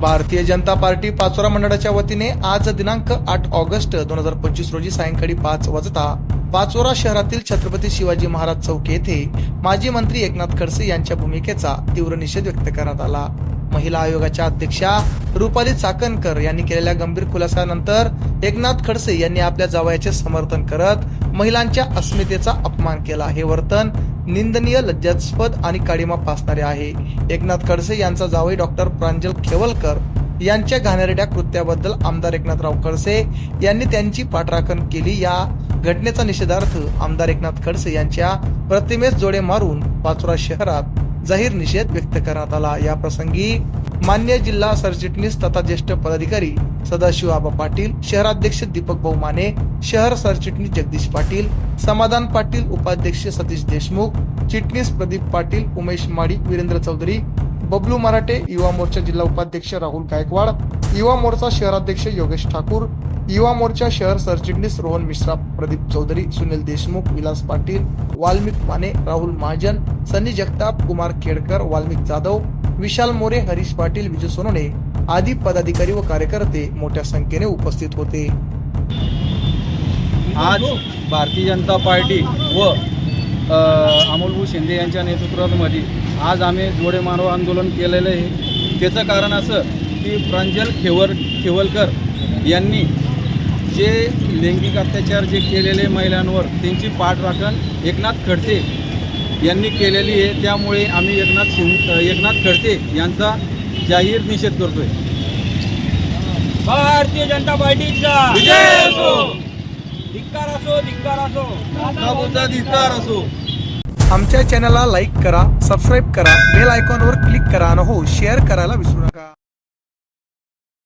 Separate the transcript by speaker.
Speaker 1: Bharatiya Janata party Pachora मंडळाच्या वतीने आज दिनांक आठ ऑगस्ट दोन हजार पंचवीस रोजी सायंकाळी पाच वाजता पाचोरा शहरातील छत्रपती शिवाजी महाराज चौक येथे माजी मंत्री एकनाथ खडसे यांच्या भूमिकेचा तीव्र निषेध व्यक्त करण्यात आला. महिला आयोगाच्या अध्यक्षा रुपाली चाकणकर यांनी केलेल्या गंभीर खुलासानंतर एकनाथ खडसे यांनी आपल्या जावयाचे समर्थन करत महिलांच्या अस्मितेचा अपमान केला. हे वर्तन निंदनीय लज्जास्पद आणि काळीमा फासणारे आहे. एकनाथ खडसे यांचा जावई डॉक्टर प्रांजल खेवलकर यांच्या घाणेरड्या कृत्याबद्दल आमदार एकनाथराव खडसे यांनी त्यांची पाठराखण केली. या घटनेचा निषेधार्थ आमदार एकनाथ खडसे यांच्या प्रतिमेस जोडे मारून पाचोरा शहरात जाहीर निषेध व्यक्त करण्यात आला. या प्रसंगी मान्य जिल्हा सरचिटणीस तथा ज्येष्ठ पदाधिकारी सदाशिव आबा पाटील शहराध्यक्ष दीपक भाऊ माने शहर सरचिटणीस जगदीश पाटील समाधान पाटील उपाध्यक्ष सतीश देशमुख चिटणीस प्रदीप पाटील उमेश माडी वीरेंद्र चौधरी बबलू मराठे युवा मोर्चा जिल्हा उपाध्यक्ष राहुल गायकवाड युवा मोर्चा शहराध्यक्ष योगेश ठाकूर युवा मोर्चा शहर सरचिटणीस रोहन मिश्रा प्रदीप चौधरी सुनील देशमुख विलास पाटील वाल्मिक माने राहुल महाजन सनी जगताप कुमार खेडकर वाल्मिक जाधव विशाल मोरे हरीश पाटील विजय सोनवणे आदी पदाधिकारी व कार्यकर्ते मोठ्या संख्येने उपस्थित होते.
Speaker 2: आज भारतीय जनता पार्टी व अमोलभू शिंदे यांच्या नेतृत्वामध्ये आज आम्ही जोडे मानव आंदोलन केलेलं आहे. त्याचं कारण असं की प्रांजल खेवर खेवलकर यांनी जे लैंगिक अत्याचार जे केलेले महिलांवर त्यांची पाठराखण एकनाथ खडसे यांनी केलेली आहे. त्यामुळे आम्ही एकनाथ शिंद एकनाथ खडसे यांचा जाहीर निषेध करतोय.
Speaker 3: भारतीय जनता पार्टीचा.
Speaker 2: विजय असो!
Speaker 3: धिक्कार असो धिक्कार असो.
Speaker 2: धिक्कार असो.
Speaker 1: आमच्या चॅनलला लाईक करा सबस्क्राईब करा बेल आयकॉनवर क्लिक करा आणि हो शेअर करायला विसरू नका.